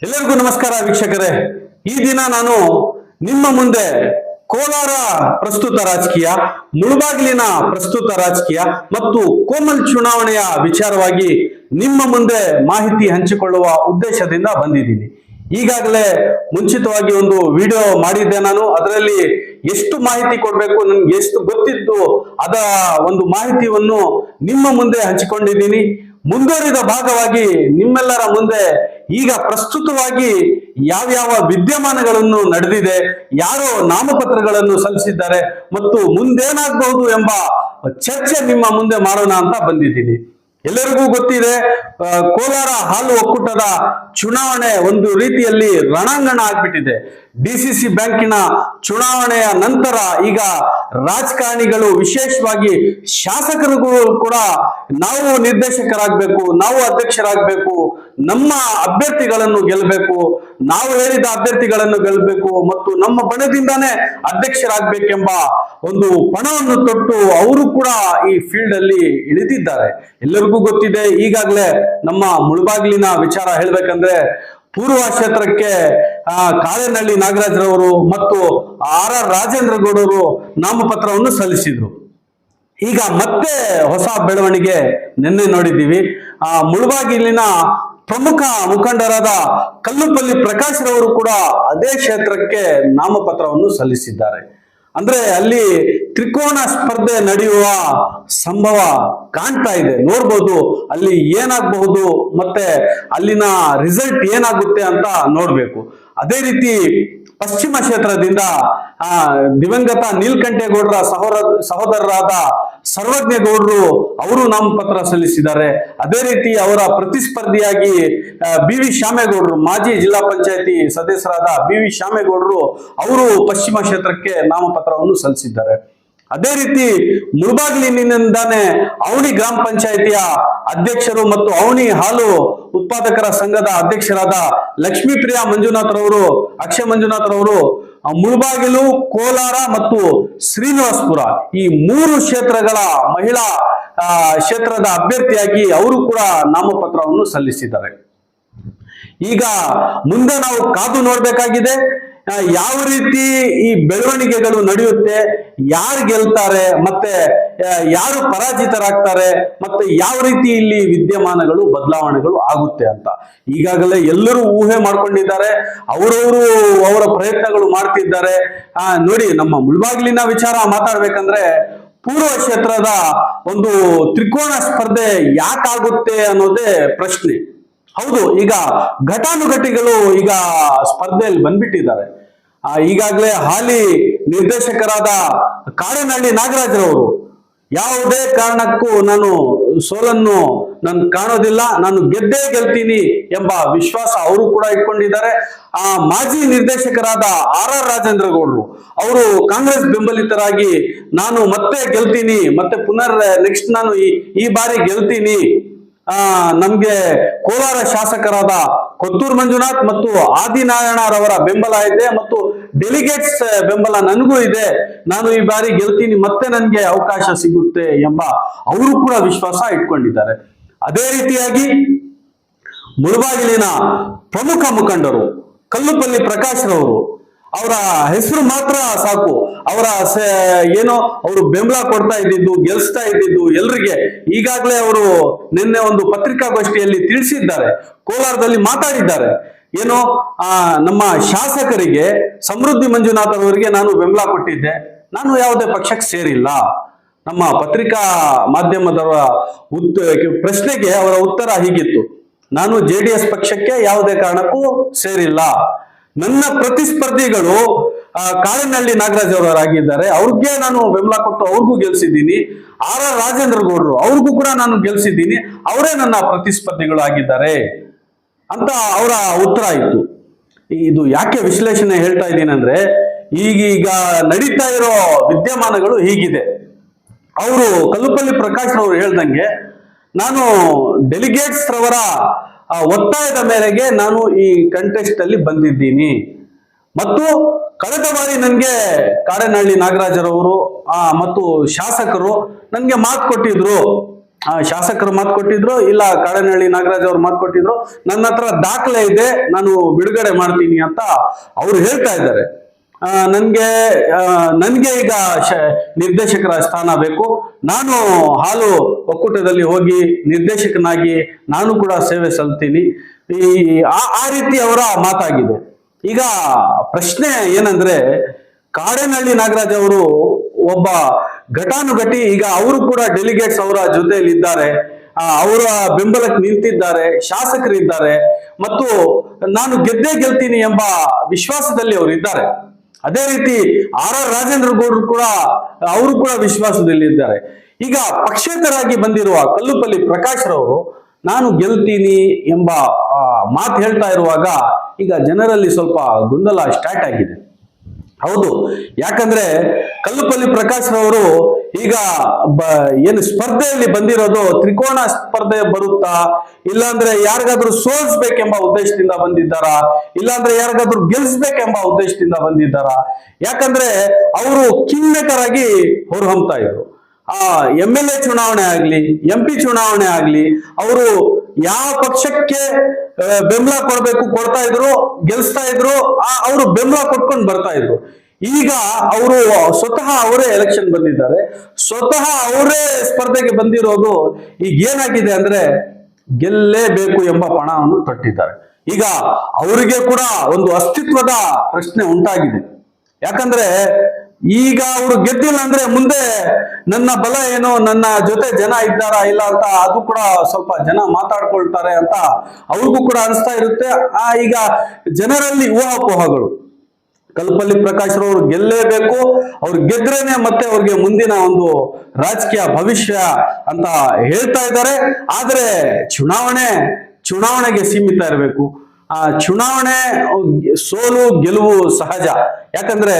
ಎಲ್ಲರಿಗೂ ನಮಸ್ಕಾರ ವೀಕ್ಷಕರೇ. ಈ ದಿನ ನಾನು ನಿಮ್ಮ ಮುಂದೆ ಕೋಲಾರ ಪ್ರಸ್ತುತ ರಾಜಕೀಯ, ಮುಳುಬಾಗಿಲಿನ ಪ್ರಸ್ತುತ ರಾಜಕೀಯ ಮತ್ತು ಕೋಮಲ್ ಚುನಾವಣೆಯ ವಿಚಾರವಾಗಿ ನಿಮ್ಮ ಮುಂದೆ ಮಾಹಿತಿ ಹಂಚಿಕೊಳ್ಳುವ ಉದ್ದೇಶದಿಂದ ಬಂದಿದ್ದೀನಿ. ಈಗಾಗಲೇ ಮುಂಚಿತವಾಗಿ ಒಂದು ವಿಡಿಯೋ ಮಾಡಿದ್ದೆ ನಾನು. ಅದರಲ್ಲಿ ಎಷ್ಟು ಮಾಹಿತಿ ಕೊಡಬೇಕು, ನನ್ಗೆ ಎಷ್ಟು ಗೊತ್ತಿತ್ತು ಅದ ಒಂದು ಮಾಹಿತಿಯನ್ನು ನಿಮ್ಮ ಮುಂದೆ ಹಂಚಿಕೊಂಡಿದ್ದೀನಿ. ಮುಂದುವರಿದ ಭಾಗವಾಗಿ ನಿಮ್ಮೆಲ್ಲರ ಮುಂದೆ ಈಗ ಪ್ರಸ್ತುತವಾಗಿ ಯಾವ್ಯಾವ ವಿದ್ಯಮಾನಗಳನ್ನು ನಡೆದಿದೆ, ಯಾರು ನಾಮಪತ್ರಗಳನ್ನು ಸಲ್ಲಿಸಿದ್ದಾರೆ ಮತ್ತು ಮುಂದೇನಾಗಬಹುದು ಎಂಬ ಚರ್ಚೆ ನಿಮ್ಮ ಮುಂದೆ ಮಾಡೋಣ ಅಂತ ಬಂದಿದ್ದೀನಿ. ಎಲ್ಲರಿಗೂ ಗೊತ್ತಿದೆ ಕೋಲಾರ ಹಾಲು ಒಕ್ಕೂಟದ ಚುನಾವಣೆ ಒಂದು ರೀತಿಯಲ್ಲಿ ರಣಾಂಗಣ ಆಗ್ಬಿಟ್ಟಿದೆ. ಸಿ ಬ್ಯಾಂಕಿನ ಚುನಾವಣೆಯ ನಂತರ ಈಗ ರಾಜಕಾರಣಿಗಳು ವಿಶೇಷವಾಗಿ ಶಾಸಕರುಗಳು ಕೂಡ ನಾವು ನಿರ್ದೇಶಕರಾಗಬೇಕು, ನಾವು ಅಧ್ಯಕ್ಷರಾಗಬೇಕು, ನಮ್ಮ ಅಭ್ಯರ್ಥಿಗಳನ್ನು ಗೆಲ್ಲಬೇಕು ನಾವು ಹೇಳಿದ ಅಭ್ಯರ್ಥಿಗಳನ್ನು ಗೆಲ್ಲಬೇಕು ಮತ್ತು ನಮ್ಮ ಬಣದಿಂದಾನೇ ಅಧ್ಯಕ್ಷರಾಗಬೇಕೆಂಬ ಒಂದು ಪಣವನ್ನು ತೊಟ್ಟು ಅವರು ಕೂಡ ಈ ಫೀಲ್ಡ್ ಅಲ್ಲಿ ಇಳಿದಿದ್ದಾರೆ. ಎಲ್ಲರಿಗೂ ಗೊತ್ತಿದೆ, ಈಗಾಗಲೇ ನಮ್ಮ ಮುಳುಬಾಗಿಲಿನ ವಿಚಾರ ಹೇಳ್ಬೇಕಂದ್ರೆ ಪೂರ್ವ ಕ್ಷೇತ್ರಕ್ಕೆ ಕಾಳೆನಹಳ್ಳಿ ನಾಗರಾಜ್ರವರು ಮತ್ತು ಆರ್ ಆರ್ ರಾಜೇಂದ್ರ ಗೌಡರು ನಾಮಪತ್ರವನ್ನು ಸಲ್ಲಿಸಿದ್ರು. ಈಗ ಮತ್ತೆ ಹೊಸ ಬೆಳವಣಿಗೆ ನಿನ್ನೆ ನೋಡಿದ್ದೀವಿ. ಆ, ಮುಳುಬಾಗಿಲಿನ ಪ್ರಮುಖ ಮುಖಂಡರಾದ ಕಲ್ಲುಪಲ್ಲಿ ಪ್ರಕಾಶ್ ರವರು ಕೂಡ ಅದೇ ಕ್ಷೇತ್ರಕ್ಕೆ ನಾಮಪತ್ರವನ್ನು ಸಲ್ಲಿಸಿದ್ದಾರೆ. ಅಂದ್ರೆ ಅಲ್ಲಿ ತ್ರಿಕೋನ ಸ್ಪರ್ಧೆ ನಡೆಯುವ ಸಂಭವ ಕಾಣ್ತಾ ಇದೆ. ನೋಡ್ಬೋದು ಅಲ್ಲಿ ಏನಾಗಬಹುದು ಮತ್ತೆ ಅಲ್ಲಿನ ರಿಸಲ್ಟ್ ಏನಾಗುತ್ತೆ ಅಂತ ನೋಡ್ಬೇಕು. ಅದೇ ರೀತಿ ಪಶ್ಚಿಮ ಕ್ಷೇತ್ರದಿಂದ, ಆ, ದಿವಂಗತ ನೀಲ್ಕಂಠೇಗೌಡರ ಸಹೋದರ ಸಹೋದರರಾದ ಸರ್ವಜ್ಞ ಗೌಡರು ಅವರು ನಾಮಪತ್ರ ಸಲ್ಲಿಸಿದ್ದಾರೆ. ಅದೇ ರೀತಿ ಅವರ ಪ್ರತಿಸ್ಪರ್ಧಿಯಾಗಿ ಬಿ ವಿ ಶ್ಯಾಮೇಗೌಡರು ಮಾಜಿ ಜಿಲ್ಲಾ ಪಂಚಾಯತಿ ಸದಸ್ಯರಾದ ಬಿ ವಿ ಶ್ಯಾಮೇಗೌಡರು ಅವರು ಪಶ್ಚಿಮ ಕ್ಷೇತ್ರಕ್ಕೆ ನಾಮಪತ್ರವನ್ನು ಸಲ್ಲಿಸಿದ್ದಾರೆ. ಅದೇ ರೀತಿ ಮುಳಬಾಗಿಲಿನಿಂದಾನೆ ಅವಣಿ ಗ್ರಾಮ ಪಂಚಾಯಿತಿಯ ಅಧ್ಯಕ್ಷರು ಮತ್ತು ಅವಣಿ ಹಾಲು ಉತ್ಪಾದಕರ ಸಂಘದ ಅಧ್ಯಕ್ಷರಾದ ಲಕ್ಷ್ಮೀಪ್ರಿಯಾ ಮಂಜುನಾಥ್ ರವರು, ಅಕ್ಷಯ ಮಂಜುನಾಥ್ ರವರು ಮುಳಬಾಗಿಲು, ಕೋಲಾರ ಮತ್ತು ಶ್ರೀನಿವಾಸ್ಪುರ ಈ ಮೂರು ಕ್ಷೇತ್ರಗಳ ಮಹಿಳಾ ಕ್ಷೇತ್ರದ ಅಭ್ಯರ್ಥಿಯಾಗಿ ಅವರು ಕೂಡ ನಾಮಪತ್ರವನ್ನು ಸಲ್ಲಿಸಿದ್ದಾರೆ. ಈಗ ಮುಂದೆ ನಾವು ಕಾದು ನೋಡ್ಬೇಕಾಗಿದೆ. ಯಾವ ರೀತಿ ಈ ಬೆಳವಣಿಗೆಗಳು ನಡೆಯುತ್ತೆ, ಯಾರು ಗೆಲ್ತಾರೆ, ಮತ್ತೆ ಯಾರು ಪರಾಜಿತರಾಗ್ತಾರೆ, ಮತ್ತೆ ಯಾವ ರೀತಿ ಇಲ್ಲಿ ವಿದ್ಯಮಾನಗಳು, ಬದಲಾವಣೆಗಳು ಆಗುತ್ತೆ ಅಂತ. ಈಗಾಗಲೇ ಎಲ್ಲರೂ ಊಹೆ ಮಾಡ್ಕೊಂಡಿದ್ದಾರೆ, ಅವರವರು ಅವರ ಪ್ರಯತ್ನಗಳು ಮಾಡ್ತಿದ್ದಾರೆ. ನೋಡಿ, ನಮ್ಮ ಮುಳ್ಬಾಗಿಲಿನ ವಿಚಾರ ಮಾತಾಡ್ಬೇಕಂದ್ರೆ, ಪೂರ್ವ ಕ್ಷೇತ್ರದ ಒಂದು ತ್ರಿಕೋಣ ಸ್ಪರ್ಧೆ ಯಾಕಾಗುತ್ತೆ ಅನ್ನೋದೇ ಪ್ರಶ್ನೆ. ಹೌದು, ಈಗ ಘಟಾನುಘಟಿಗಳು ಈಗ ಸ್ಪರ್ಧೆಯಲ್ಲಿ ಬಂದ್ಬಿಟ್ಟಿದ್ದಾರೆ. ಈಗಾಗಲೇ ಹಾಲಿ ನಿರ್ದೇಶಕರಾದ ಕಾಡನಹಳ್ಳಿ ನಾಗರಾಜರವರು, ಯಾವುದೇ ಕಾರಣಕ್ಕೂ ನಾನು ಸೋಲನ್ನು ನಾನು ಕಾಣೋದಿಲ್ಲ, ನಾನು ಗೆದ್ದೇ ಗೆಲ್ತೀನಿ ಎಂಬ ವಿಶ್ವಾಸ ಅವರು ಕೂಡ ಇಟ್ಕೊಂಡಿದ್ದಾರೆ. ಆ, ಮಾಜಿ ನಿರ್ದೇಶಕರಾದ ಆರ್ ಆರ್ ರಾಜೇಂದ್ರ ಗೌಡರು ಅವರು ಕಾಂಗ್ರೆಸ್ ಬೆಂಬಲಿತರಾಗಿ ನಾನು ಮತ್ತೆ ಗೆಲ್ತೀನಿ, ಮತ್ತೆ ಪುನರ್ ನೆಕ್ಸ್ಟ್ ನಾನು ಈ ಈ ಬಾರಿ ಗೆಲ್ತೀನಿ ಆ, ನಮ್ಗೆ ಕೋಲಾರ ಶಾಸಕರಾದ ಕೊತ್ತೂರು ಮಂಜುನಾಥ್ ಮತ್ತು ಆದಿನಾರಾಯಣರವರ ಬೆಂಬಲ ಇದೆ ಮತ್ತು ಡೆಲಿಗೇಟ್ಸ್ ಬೆಂಬಲ ನನಗೂ ಇದೆ. ನಾನು ಈ ಬಾರಿ ಗೆಲ್ತೀನಿ, ಮತ್ತೆ ನನಗೆ ಅವಕಾಶ ಸಿಗುತ್ತೆ ಎಂಬ ಅವರು ಕೂಡ ವಿಶ್ವಾಸ ಇಟ್ಕೊಂಡಿದ್ದಾರೆ. ಅದೇ ರೀತಿಯಾಗಿ ಮುಳುಬಾಗಿಲಿನ ಪ್ರಮುಖ ಮುಖಂಡರು ಕಲ್ಲುಪಲ್ಲಿ ಪ್ರಕಾಶ್ ರವರು ಅವರ ಹೆಸರು ಮಾತ್ರ ಸಾಕು. ಅವರ ಏನೋ ಅವರು ಬೆಂಬಲ ಕೊಡ್ತಾ ಇದ್ದಿದ್ದು, ಗೆಲ್ಸ್ತಾ ಇದ್ದಿದ್ದು ಎಲ್ರಿಗೆ ಈಗಾಗಲೇ ಅವರು ನಿನ್ನೆ ಒಂದು ಪತ್ರಿಕಾಗೋಷ್ಠಿಯಲ್ಲಿ ತಿಳಿಸಿದ್ದಾರೆ. ಕೋಲಾರದಲ್ಲಿ ಮಾತಾಡಿದ್ದಾರೆ. ಏನೋ, ಆ, ನಮ್ಮ ಶಾಸಕರಿಗೆ ಸಮೃದ್ಧಿ ಮಂಜುನಾಥ್ ಅವರಿಗೆ ನಾನು ಬೆಂಬಲ ಕೊಟ್ಟಿದ್ದೆ. ನಾನು ಯಾವುದೇ ಪಕ್ಷಕ್ಕೆ ಸೇರಿಲ್ಲ. ನಮ್ಮ ಪತ್ರಿಕಾ ಮಾಧ್ಯಮದವರ ಉತ್ತ ಪ್ರಶ್ನೆಗೆ ಅವರ ಉತ್ತರ ಹೀಗಿತ್ತು. ನಾನು ಜೆ ಪಕ್ಷಕ್ಕೆ ಯಾವುದೇ ಕಾರಣಕ್ಕೂ ಸೇರಿಲ್ಲ. ನನ್ನ ಪ್ರತಿಸ್ಪರ್ಧಿಗಳು ಕಾಳಿನಹಳ್ಳಿ ನಾಗರಾಜ್ ಅವರಾಗಿದ್ದಾರೆ ಅವ್ರಿಗೆ ನಾನು ಬೆಂಬಲ ಕೊಟ್ಟು ಅವ್ರಿಗೂ ಗೆಲ್ಸಿದ್ದೀನಿ. ಆರ್ ಆರ್ ರಾಜೇಂದ್ರ ಗೌಡರು, ಅವ್ರಿಗೂ ಕೂಡ ನಾನು ಗೆಲ್ಸಿದ್ದೀನಿ. ಅವರೇ ನನ್ನ ಪ್ರತಿಸ್ಪರ್ಧಿಗಳು ಆಗಿದ್ದಾರೆ ಅಂತ ಅವರ ಉತ್ತರ ಇತ್ತು ಇದು ಯಾಕೆ ವಿಶ್ಲೇಷಣೆ ಹೇಳ್ತಾ ಇದ್ದೀನಿ ಅಂದ್ರೆ, ಈಗೀಗ ನಡೀತಾ ಇರೋ ವಿದ್ಯಮಾನಗಳು ಹೀಗಿದೆ. ಅವರು ಕಲ್ಲುಪಲ್ಲಿ ಪ್ರಕಾಶ್ ಅವರು ಹೇಳ್ದಂಗೆ, ನಾನು ಡೆಲಿಗೇಟ್ಸ್ ರವರ ಆ, ಒತ್ತಾಯದ ಮೇರೆಗೆ ನಾನು ಈ ಕಂಟೆಸ್ಟ್ ಅಲ್ಲಿ ಬಂದಿದ್ದೀನಿ. ಮತ್ತು ಕಳೆದ ಬಾರಿ ನನಗೆ ಕಾಡನಹಳ್ಳಿ ನಾಗರಾಜರವರು ಆ, ಮತ್ತು ಶಾಸಕರು ನನಗೆ ಮಾತು ಕೊಟ್ಟಿದ್ರು. ಆ, ಶಾಸಕರು ಮಾತು ಕೊಟ್ಟಿದ್ರು ಇಲ್ಲ ಕಾಡನಹಳ್ಳಿ ನಾಗರಾಜ್ ಅವ್ರು ಮಾತು ಕೊಟ್ಟಿದ್ರು. ನನ್ನ ಹತ್ರ ದಾಖಲೆ ಇದೆ ನಾನು ಬಿಡುಗಡೆ ಮಾಡ್ತೀನಿ ಅಂತ ಅವ್ರು ಹೇಳ್ತಾ ಇದ್ದಾರೆ. ನನ್ಗೆ ನನಗೆ ಈಗ ನಿರ್ದೇಶಕರ ಸ್ಥಾನ ಬೇಕು. ನಾನು ಹಾಲು ಒಕ್ಕೂಟದಲ್ಲಿ ಹೋಗಿ ನಿರ್ದೇಶಕನಾಗಿ ನಾನು ಕೂಡ ಸೇವೆ ಸಲ್ತೀನಿ ಈ, ಆ ರೀತಿ ಅವರ ಮಾತಾಗಿದೆ. ಈಗ ಪ್ರಶ್ನೆ ಏನಂದ್ರೆ, ಕಾಡೇನಹಳ್ಳಿ ನಾಗರಾಜ್ ಅವರು ಒಬ್ಬ ಘಟಾನುಘಟಿ, ಈಗ ಅವರು ಕೂಡ ಡೆಲಿಗೇಟ್ಸ್ ಅವರ ಜೊತೆಯಲ್ಲಿ ಇದ್ದಾರೆ ಅವರ ಬೆಂಬಲಕ್ಕೆ ನಿಂತಿದ್ದಾರೆ, ಶಾಸಕರಿದ್ದಾರೆ. ಮತ್ತು ನಾನು ಗೆದ್ದೇ ಗೆಲ್ತೀನಿ ಎಂಬ ವಿಶ್ವಾಸದಲ್ಲಿ ಅವರು ಇದ್ದಾರೆ ಅದೇ ರೀತಿ ಆರ್ ಆರ್ ರಾಜೇಂದ್ರ ಗೌಡರು ಕೂಡ, ಅವರು ಕೂಡ ವಿಶ್ವಾಸದಲ್ಲಿ ಇದ್ದಾರೆ. ಈಗ ಪಕ್ಷೇತರಾಗಿ ಬಂದಿರುವ ಕಲ್ಲುಪಲ್ಲಿ ಪ್ರಕಾಶ್ ರವರು, ನಾನು ಗೆಲ್ತೀನಿ ಎಂಬ ಮಾತು ಹೇಳ್ತಾ ಇರುವಾಗ ಈಗ ಜನರಲ್ಲಿ ಸ್ವಲ್ಪ ಗೊಂದಲ ಸ್ಟಾರ್ಟ್ ಆಗಿದೆ. ಹೌದು, ಯಾಕಂದ್ರೆ ಕಲ್ಲುಪಲ್ಲಿ ಪ್ರಕಾಶ್ ರವರು ಈಗ ಏನು ಸ್ಪರ್ಧೆಯಲ್ಲಿ ಬಂದಿರೋದು ತ್ರಿಕೋಣ ಸ್ಪರ್ಧೆ ಬರುತ್ತಾ? ಇಲ್ಲಾಂದ್ರೆ ಯಾರಿಗಾದ್ರೂ ಸೋಲ್ಸ್ಬೇಕೆಂಬ ಉದ್ದೇಶದಿಂದ ಬಂದಿದ್ದಾರಾ? ಇಲ್ಲಾಂದ್ರೆ ಯಾರಿಗಾದ್ರೂ ಗೆಲ್ಸ್ಬೇಕೆಂಬ ಉದ್ದೇಶದಿಂದ ಬಂದಿದ್ದಾರಾ? ಯಾಕಂದ್ರೆ ಅವರು ಕಿನ್ನೆಕರಾಗಿ ಹೊರಹೊಮ್ತಾ ಇದ್ರು. ಆ ಎಂ ಎಲ್ ಎ ಚುನಾವಣೆ ಆಗ್ಲಿ ಎಂ ಪಿ ಚುನಾವಣೆ ಆಗ್ಲಿ, ಅವರು ಯಾವ ಪಕ್ಷಕ್ಕೆ ಬೆಂಬಲ ಕೊಡಬೇಕು, ಕೊಡ್ತಾ ಇದ್ರು, ಗೆಲ್ಸ್ತಾ ಇದ್ರು ಅವರು ಬೆಂಬಲ ಕೊಟ್ಕೊಂಡು ಬರ್ತಾ ಇದ್ರು. ಈಗ ಅವರು ಸ್ವತಃ ಅವರೇ ಎಲೆಕ್ಷನ್ ಬಂದಿದ್ದಾರೆ. ಸ್ವತಃ ಅವರೇ ಸ್ಪರ್ಧೆಗೆ ಬಂದಿರೋದು ಈಗ ಏನಾಗಿದೆ ಅಂದ್ರೆ ಗೆಲ್ಲೇಬೇಕು ಎಂಬ ಪಣವನ್ನು ತೊಟ್ಟಿದ್ದಾರೆ. ಈಗ ಅವರಿಗೆ ಕೂಡ ಒಂದು ಅಸ್ತಿತ್ವದ ಪ್ರಶ್ನೆ ಉಂಟಾಗಿದೆ. ಯಾಕಂದ್ರೆ ಈಗ ಅವರು ಗೆದ್ದಿಲ್ಲ ಅಂದ್ರೆ ಮುಂದೆ ನನ್ನ ಬಲ ಏನು, ನನ್ನ ಜೊತೆ ಜನ ಇದ್ದಾರಾ ಇಲ್ಲ ಅಂತ ಅದು ಕೂಡ ಸ್ವಲ್ಪ ಜನ ಮಾತಾಡ್ಕೊಳ್ತಾರೆ ಅಂತ ಅವ್ರಿಗೂ ಕೂಡ ಅನಿಸ್ತಾ ಇರುತ್ತೆ. ಆ ಈಗ ಜನರಲ್ಲಿ ಊಹಾಪೋಹಗಳು. ಕಲ್ಪಲ್ಲಿ ಪ್ರಕಾಶ್ ರವರು ಗೆಲ್ಲೇಬೇಕು, ಅವ್ರು ಗೆದ್ರೇನೆ ಮತ್ತೆ ಅವ್ರಿಗೆ ಮುಂದಿನ ಒಂದು ರಾಜಕೀಯ ಭವಿಷ್ಯ ಅಂತ ಹೇಳ್ತಾ ಇದ್ದಾರೆ. ಆದ್ರೆ ಚುನಾವಣೆ, ಚುನಾವಣೆಗೆ ಸೀಮಿತ ಇರಬೇಕು. ಆ ಚುನಾವಣೆ, ಸೋಲು, ಗೆಲುವು ಸಹಜ. ಯಾಕಂದ್ರೆ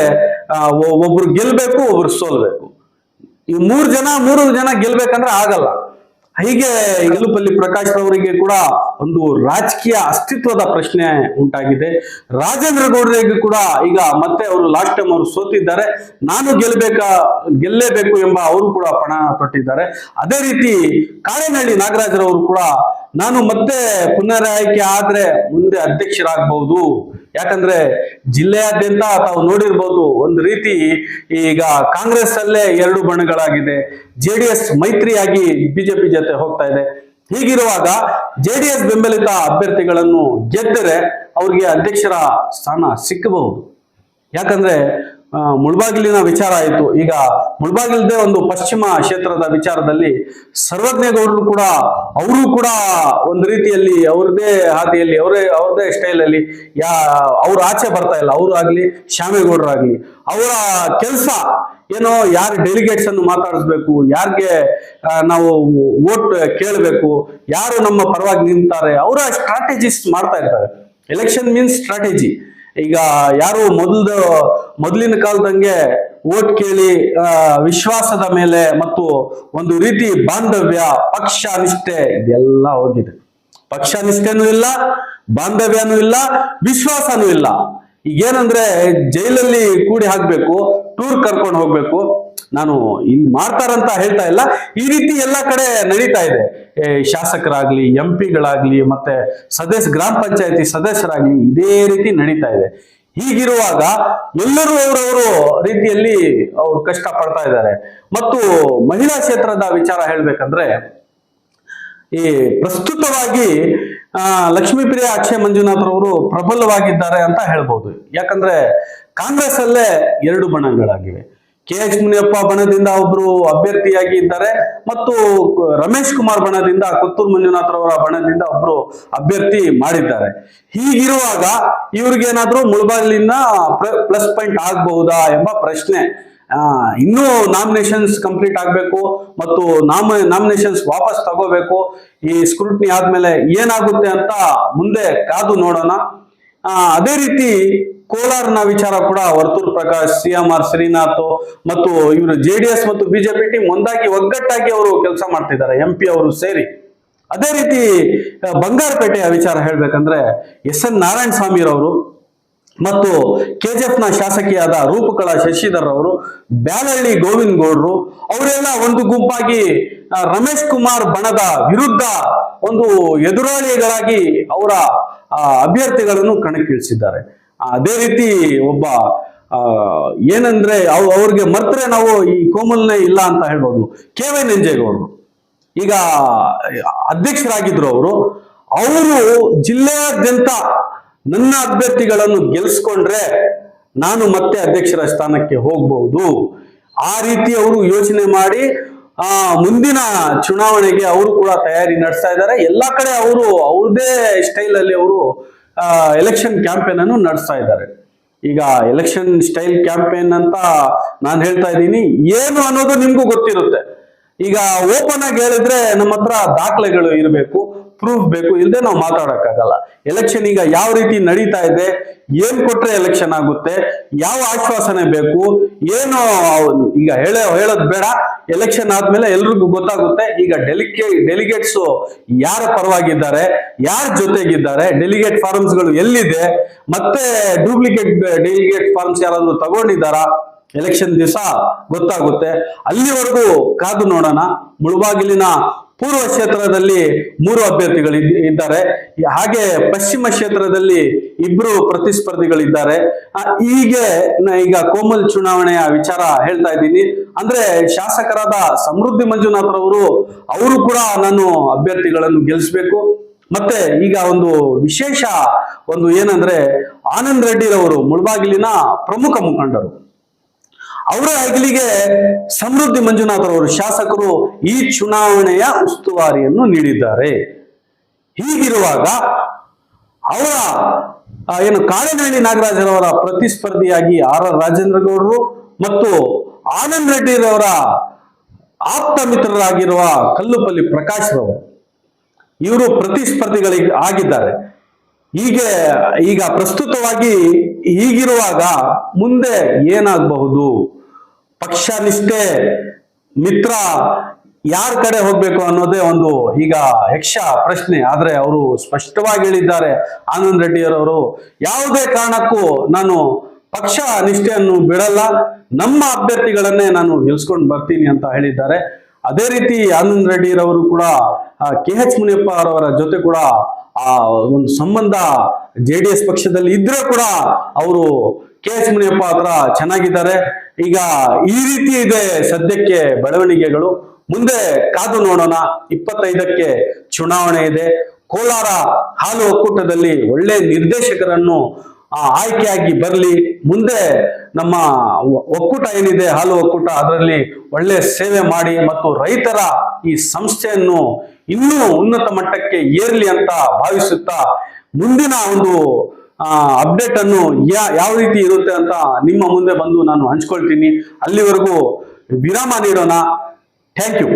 ಒಬ್ರು ಗೆಲ್ಬೇಕು, ಒಬ್ರು ಸೋಲ್ಬೇಕು. ಈ ಮೂರು ಜನ ಮೂರು ಜನ ಗೆಲ್ಬೇಕಂದ್ರೆ ಆಗಲ್ಲ. ಹೀಗೆ ಇಲುಪಲ್ಲಿ ಪ್ರಕಾಶ್ ರವರಿಗೆ ಕೂಡ ಒಂದು ರಾಜಕೀಯ ಅಸ್ತಿತ್ವದ ಪ್ರಶ್ನೆ ಉಂಟಾಗಿದೆ. ರಾಜೇಂದ್ರ ಗೌಡರಿಗೆ ಕೂಡ ಈಗ ಮತ್ತೆ ಅವರು ಲಾಸ್ಟ್ ಟೈಮ್ ಅವರು ಸೋತಿದ್ದಾರೆ. ನಾನು ಗೆಲ್ಲಬೇಕಾ ಗೆಲ್ಲೇಬೇಕು ಎಂಬ ಅವರು ಕೂಡ ಪಣ ತೊಟ್ಟಿದ್ದಾರೆ. ಅದೇ ರೀತಿ ಕಾಳೆನಹಳ್ಳಿ ನಾಗರಾಜರವರು ಕೂಡ, ನಾನು ಮತ್ತೆ ಪುನರಾಯ್ಕೆ ಆದ್ರೆ ಮುಂದೆ ಅಧ್ಯಕ್ಷರಾಗಬಹುದು ಯಾಕಂದ್ರೆ ಜಿಲ್ಲೆಯಾದ್ಯಂತ ತಾವು ನೋಡಿರ್ಬೋದು ಒಂದು ರೀತಿ ಈಗ ಕಾಂಗ್ರೆಸ್ ಅಲ್ಲೇ ಎರಡು ಬಣಗಳಾಗಿದೆ ಜೆ ಡಿ ಎಸ್ ಮೈತ್ರಿಯಾಗಿ ಬಿಜೆಪಿ ಜೊತೆ ಹೋಗ್ತಾ ಇದೆ. ಹೀಗಿರುವಾಗ ಜೆ ಡಿ ಎಸ್ ಬೆಂಬಲಿತ ಅಭ್ಯರ್ಥಿಗಳನ್ನು ಗೆದ್ದರೆ ಅವ್ರಿಗೆ ಅಧ್ಯಕ್ಷರ ಸ್ಥಾನ ಸಿಕ್ಕಬಹುದು. ಯಾಕಂದ್ರೆ ಮುಳ್ಬಾಗಿಲಿನ ವಿಚಾರ ಆಯಿತು. ಈಗ ಮುಳ್ಬಾಗಿಲ್ದೇ ಒಂದು ಪಶ್ಚಿಮ ಕ್ಷೇತ್ರದ ವಿಚಾರದಲ್ಲಿ ಸರ್ವಜ್ಞಗೌಡರು ಕೂಡ, ಅವರು ಕೂಡ ಒಂದು ರೀತಿಯಲ್ಲಿ ಅವ್ರದೇ ಹಾದಿಯಲ್ಲಿ, ಅವರೇ ಅವ್ರದೇ ಸ್ಟೈಲಲ್ಲಿ ಯಾ, ಅವ್ರ ಆಚೆ ಬರ್ತಾ ಇಲ್ಲ. ಅವರು ಆಗಲಿ ಶ್ಯಾಮೇಗೌಡರಾಗ್ಲಿ ಅವರ ಕೆಲಸ ಏನೋ ಯಾರು ಡೆಲಿಗೇಟ್ಸ್ ಅನ್ನು ಮಾತಾಡಿಸ್ಬೇಕು, ಯಾರಿಗೆ ನಾವು ವೋಟ್ ಕೇಳಬೇಕು, ಯಾರು ನಮ್ಮ ಪರವಾಗಿ ನಿಂತಾರೆ, ಅವರ ಸ್ಟ್ರಾಟಜಿಸ್ಟ್ ಮಾಡ್ತಾ ಇರ್ತಾರೆ. ಎಲೆಕ್ಷನ್ ಮೀನ್ಸ್ ಸ್ಟ್ರಾಟಜಿ ಈಗ ಯಾರು ಮೊದಲು ಮೊದಲಿನ ಕಾಲದಂಗೆ ಓಟ್ ಕೇಳಿ ವಿಶ್ವಾಸದ ಮೇಲೆ ಮತ್ತು ಒಂದು ರೀತಿ ಬಾಂಧವ್ಯ, ಪಕ್ಷ ನಿಷ್ಠೆ ಇದೆಲ್ಲ ಹೋಗಿದೆ. ಪಕ್ಷ ನಿಷ್ಠೆನೂ ಇಲ್ಲ, ಬಾಂಧವ್ಯನೂ ಇಲ್ಲ, ವಿಶ್ವಾಸನೂ ಇಲ್ಲ. ಈಗೇನಂದ್ರೆ ಜೈಲಲ್ಲಿ ಕೂಡಿ ಹಾಕ್ಬೇಕು, ಟೂರ್ ಕರ್ಕೊಂಡು ಹೋಗ್ಬೇಕು. ನಾನು ಇಲ್ಲಿ ಮಾಡ್ತಾರಂತ ಹೇಳ್ತಾ ಇಲ್ಲ. ಈ ರೀತಿ ಎಲ್ಲ ಕಡೆ ನಡೀತಾ ಇದೆ. ಶಾಸಕರಾಗ್ಲಿ ಎಂ ಪಿಗಳಾಗ್ಲಿ ಮತ್ತೆ ಸದಸ್ಯ ಗ್ರಾಮ ಪಂಚಾಯತಿ ಸದಸ್ಯರಾಗ್ಲಿ ಇದೇ ರೀತಿ ನಡೀತಾ ಇದೆ. ಹೀಗಿರುವಾಗ ಎಲ್ಲರೂ ಅವರವರು ರೀತಿಯಲ್ಲಿ ಅವ್ರು ಕಷ್ಟ ಪಡ್ತಾ ಇದ್ದಾರೆ. ಮತ್ತು ಮಹಿಳಾ ಕ್ಷೇತ್ರದ ವಿಚಾರ ಹೇಳ್ಬೇಕಂದ್ರೆ ಈ ಪ್ರಸ್ತುತವಾಗಿ ಆ, ಲಕ್ಷ್ಮೀಪ್ರಿಯ ಅಕ್ಷಯ್ ಮಂಜುನಾಥ್ ರವರು ಪ್ರಬಲವಾಗಿದ್ದಾರೆ ಅಂತ ಹೇಳ್ಬೋದು. ಯಾಕಂದ್ರೆ ಕಾಂಗ್ರೆಸ್ ಅಲ್ಲೇ ಎರಡು ಬಣಗಳಾಗಿವೆ. ಕೆ ಎಚ್ ಮುನಿಯಪ್ಪ ಬಣದಿಂದ ಒಬ್ರು ಅಭ್ಯರ್ಥಿಯಾಗಿ ಇದ್ದಾರೆ ಮತ್ತು ರಮೇಶ್ ಕುಮಾರ್ ಬಣದಿಂದ, ಕುತ್ತೂರು ಮಂಜುನಾಥ್ ರವರ ಬಣದಿಂದ ಒಬ್ರು ಅಭ್ಯರ್ಥಿ ಮಾಡಿದ್ದಾರೆ. ಹೀಗಿರುವಾಗ ಇವ್ರಿಗೇನಾದ್ರೂ ಮುಳಬಾಗಿಲಿನ ಪ್ಲಸ್ ಪಾಯಿಂಟ್ ಆಗಬಹುದಾ ಎಂಬ ಪ್ರಶ್ನೆ ಇನ್ನೂ ನಾಮಿನೇಷನ್ಸ್ ಕಂಪ್ಲೀಟ್ ಆಗಬೇಕು ಮತ್ತು ನಾಮ, ನಾಮಿನೇಷನ್ಸ್ ವಾಪಸ್ ತಗೋಬೇಕು. ಈ ಸ್ಕ್ರೂಟ್ನಿ ಆದ್ಮೇಲೆ ಏನಾಗುತ್ತೆ ಅಂತ ಮುಂದೆ ಕಾದು ನೋಡೋಣ. ಅದೇ ರೀತಿ ಕೋಲಾರ್ನ ವಿಚಾರ ಕೂಡ Varthur Prakash, C M R Srinath ಮತ್ತು ಇವರು ಜೆ ಡಿ ಎಸ್ ಮತ್ತು ಬಿಜೆಪಿ ಟೀಮ್ ಒಂದಾಗಿ ಒಗ್ಗಟ್ಟಾಗಿ ಅವರು ಕೆಲಸ ಮಾಡ್ತಿದ್ದಾರೆ, ಎಂ ಪಿ ಅವರು ಸೇರಿ. ಅದೇ ರೀತಿ ಬಂಗಾರಪೇಟೆಯ ವಿಚಾರ ಹೇಳ್ಬೇಕಂದ್ರೆ ಎಸ್ ಎನ್ ನಾರಾಯಣ ಸ್ವಾಮಿರವರು ಮತ್ತು ಕೆಜಿಎಫ್ನ ಶಾಸಕಿಯಾದ ರೂಪಕಳ ಶಶಿಧರ್ ಅವರು ಬ್ಯಾಲಹಳ್ಳಿ ಗೋವಿಂದ್ ಗೌಡ್ರು ಅವರೆಲ್ಲ ಒಂದು ಗುಂಪಾಗಿ ರಮೇಶ್ ಕುಮಾರ್ ಬಣದ ವಿರುದ್ಧ ಒಂದು ಎದುರಾಳಿಗಳಾಗಿ ಅವರ ಅಭ್ಯರ್ಥಿಗಳನ್ನು ಕಣಕ್ಕಿಳಿಸಿದ್ದಾರೆ. ಅದೇ ರೀತಿ ಒಬ್ಬ ಏನಂದ್ರೆ ಅವ್, ಅವ್ರಿಗೆ ಮರ್ತ್ರೆ ನಾವು ಈ ಕೋಮಲ್ನೇ ಇಲ್ಲ ಅಂತ ಹೇಳ್ಬೋದು. ಕೆ ವೈ ನಂಜೇಗೌಡರು. ಈಗ ಅಧ್ಯಕ್ಷರಾಗಿದ್ರು ಅವರು. ಅವರು ಜಿಲ್ಲೆಯಾದ್ಯಂತ ನನ್ನ ಅಭ್ಯರ್ಥಿಗಳನ್ನು ಗೆಲ್ಸ್ಕೊಂಡ್ರೆ ನಾನು ಮತ್ತೆ ಅಧ್ಯಕ್ಷರ ಸ್ಥಾನಕ್ಕೆ ಹೋಗ್ಬಹುದು ಆ ರೀತಿ ಅವರು ಯೋಚನೆ ಮಾಡಿ ಆ, ಮುಂದಿನ ಚುನಾವಣೆಗೆ ಅವರು ಕೂಡ ತಯಾರಿ ನಡೆಸ್ತಾ ಇದ್ದಾರೆ. ಎಲ್ಲಾ ಕಡೆ ಅವರು, ಅವ್ರದೇ ಸ್ಟೈಲ್ ಅಲ್ಲಿ ಅವರು ಎಲೆಕ್ಷನ್ ಕ್ಯಾಂಪೇನ್ ಅನ್ನು ನಡೆಸ್ತಾ ಇದ್ದಾರೆ. ಈಗ ಎಲೆಕ್ಷನ್ ಸ್ಟೈಲ್ ಕ್ಯಾಂಪೇನ್ ಅಂತ ನಾನು ಹೇಳ್ತಾ ಇದ್ದೀನಿ. ಏನು ಅನ್ನೋದು ನಿಮಗೂ ಗೊತ್ತಿರುತ್ತೆ. ಈಗ ಓಪನ್ ಆಗಿ ಹೇಳಿದ್ರೆ ನಮ್ಮ ಹತ್ರ ದಾಖಲೆಗಳು ಇರಬೇಕು ಪ್ರೂಫ್ ಬೇಕು ಇಲ್ಲದೆ ನಾವು ಮಾತಾಡಕ್ಕಾಗಲ್ಲ. ಎಲೆಕ್ಷನ್ ಈಗ ಯಾವ ರೀತಿ ನಡೀತಾ ಇದೆ, ಏನ್ ಕೊಟ್ರೆ ಎಲೆಕ್ಷನ್ ಆಗುತ್ತೆ, ಯಾವ ಆಶ್ವಾಸನೆ ಬೇಕು, ಏನು ಈಗ ಹೇಳ, ಹೇಳೋದ್ ಬೇಡ. ಎಲೆಕ್ಷನ್ ಆದ್ಮೇಲೆ ಎಲ್ರಿಗೂ ಗೊತ್ತಾಗುತ್ತೆ, ಈಗ ಡೆಲಿಕೆ ಡೆಲಿಗೇಟ್ಸ್ ಯಾರ ಪರವಾಗಿದ್ದಾರೆ, ಯಾರ ಜೊತೆಗಿದ್ದಾರೆ ಡೆಲಿಗೇಟ್ ಫಾರ್ಮ್ಸ್ಗಳು ಎಲ್ಲಿದೆ, ಮತ್ತೆ ಡೂಪ್ಲಿಕೇಟ್ ಡೆಲಿಗೇಟ್ ಫಾರ್ಮ್ಸ್ ಯಾರಾದ್ರೂ ತಗೊಂಡಿದ್ದಾರಾ? ಎಲೆಕ್ಷನ್ ದಿವಸ ಗೊತ್ತಾಗುತ್ತೆ. ಅಲ್ಲಿವರೆಗೂ ಕಾದು ನೋಡೋಣ. ಮುಳುಬಾಗಿಲಿನ ಪೂರ್ವ ಕ್ಷೇತ್ರದಲ್ಲಿ ಮೂರು ಅಭ್ಯರ್ಥಿಗಳು ಇದ್ದಾರೆ ಹಾಗೆ ಪಶ್ಚಿಮ ಕ್ಷೇತ್ರದಲ್ಲಿ ಇಬ್ರು ಪ್ರತಿಸ್ಪರ್ಧಿಗಳಿದ್ದಾರೆ. ಹೀಗೆ ಈಗ ಕೋಮಲ್ ಚುನಾವಣೆಯ ವಿಚಾರ ಹೇಳ್ತಾ ಇದ್ದೀನಿ. ಅಂದ್ರೆ ಶಾಸಕರಾದ ಸಮೃದ್ಧಿ ಮಂಜುನಾಥ್ರವರು ಅವರು ಕೂಡ ನಾನು ಅಭ್ಯರ್ಥಿಗಳನ್ನು ಗೆಲ್ಲಿಸ್ಬೇಕು ಮತ್ತೆ ಈಗ ಒಂದು ವಿಶೇಷ ಒಂದು ಏನಂದ್ರೆ ಆನಂದ್ ರೆಡ್ಡಿರವರು ಮುಳಬಾಗಿಲಿನ ಪ್ರಮುಖ ಮುಖಂಡರು. ಅವರ ಹೆಗಲಿಗೆ ಸಮೃದ್ಧಿ ಮಂಜುನಾಥರವರು ಶಾಸಕರು ಈ ಚುನಾವಣೆಯ ಉಸ್ತುವಾರಿಯನ್ನು ನೀಡಿದ್ದಾರೆ. ಹೀಗಿರುವಾಗ ಅವರ ಏನು ಕಾಳಿನಹಳ್ಳಿ ನಾಗರಾಜರವರ ಪ್ರತಿಸ್ಪರ್ಧಿಯಾಗಿ ಆರ್ ಆರ್ ರಾಜೇಂದ್ರಗೌಡರು ಮತ್ತು ಆನಂದ್ ರೆಡ್ಡಿರವರ ಆಪ್ತ ಮಿತ್ರರಾಗಿರುವ ಕಲ್ಲುಪಲ್ಲಿ ಪ್ರಕಾಶ್ ರವರು ಇವರು ಪ್ರತಿಸ್ಪರ್ಧಿಗಳಿಗೆ ಆಗಿದ್ದಾರೆ. ಹೀಗೆ, ಈಗ ಪ್ರಸ್ತುತವಾಗಿ ಹೀಗಿರುವಾಗ ಮುಂದೆ ಏನಾಗಬಹುದು? ಪಕ್ಷ ನಿಷ್ಠೆ ಮಿತ್ರ ಯಾರ ಕಡೆ ಹೋಗ್ಬೇಕು ಅನ್ನೋದೇ ಒಂದು ಈಗ ಯಕ್ಷ ಪ್ರಶ್ನೆ. ಆದ್ರೆ ಅವರು ಸ್ಪಷ್ಟವಾಗಿ ಹೇಳಿದ್ದಾರೆ. ಆನಂದ್ ರೆಡ್ಡಿಯರವರು, ಯಾವುದೇ ಕಾರಣಕ್ಕೂ ನಾನು ಪಕ್ಷ ನಿಷ್ಠೆಯನ್ನು ಬಿಡಲ್ಲ. ನಮ್ಮ ಅಭ್ಯರ್ಥಿಗಳನ್ನೇ ನಾನು ಗೆಲ್ಸ್ಕೊಂಡು ಬರ್ತೀನಿ ಅಂತ ಹೇಳಿದ್ದಾರೆ. ಅದೇ ರೀತಿ ಆನಂದ್ ರೆಡ್ಡಿರವರು ಕೂಡ ಕೆ ಎಚ್ ಮುನಿಯಪ್ಪ ಅವರವರ ಜೊತೆ ಕೂಡ, ಆ, ಒಂದು ಸಂಬಂಧ ಜೆ ಡಿ ಎಸ್ ಪಕ್ಷದಲ್ಲಿ ಇದ್ರೆ ಕೂಡ ಅವರು ಕೆ ಎಚ್ ಮುನಿಯಪ್ಪ ಹತ್ರ ಚೆನ್ನಾಗಿದ್ದಾರೆ. ಈಗ ಈ ರೀತಿ ಇದೆ ಸದ್ಯಕ್ಕೆ ಬೆಳವಣಿಗೆಗಳು. ಮುಂದೆ ಕಾದು ನೋಡೋಣ. ಇಪ್ಪತ್ತೈದಕ್ಕೆ ಚುನಾವಣೆ ಇದೆ. ಕೋಲಾರ ಹಾಲು ಒಕ್ಕೂಟದಲ್ಲಿ ಒಳ್ಳೆ ನಿರ್ದೇಶಕರನ್ನು ಆಯ್ಕೆಯಾಗಿ ಬರಲಿ. ಮುಂದೆ ನಮ್ಮ ಒಕ್ಕೂಟ ಏನಿದೆ, ಹಾಲು ಒಕ್ಕೂಟ, ಅದರಲ್ಲಿ ಒಳ್ಳೆ ಸೇವೆ ಮಾಡಿ ಮತ್ತು ರೈತರ ಈ ಸಂಸ್ಥೆಯನ್ನು ಇನ್ನೂ ಉನ್ನತ ಮಟ್ಟಕ್ಕೆ ಏರ್ಲಿ ಅಂತ ಭಾವಿಸುತ್ತಾ ಮುಂದಿನ ಒಂದು ಅಪ್ಡೇಟ್ ಅನ್ನು ಯಾವ ರೀತಿ ಇರುತ್ತೆ ಅಂತ ನಿಮ್ಮ ಮುಂದೆ ಬಂದು ನಾನು ಹಂಚ್ಕೊಳ್ತೀನಿ. ಅಲ್ಲಿವರೆಗೂ ವಿರಾಮ ನೀಡೋಣ. Thank you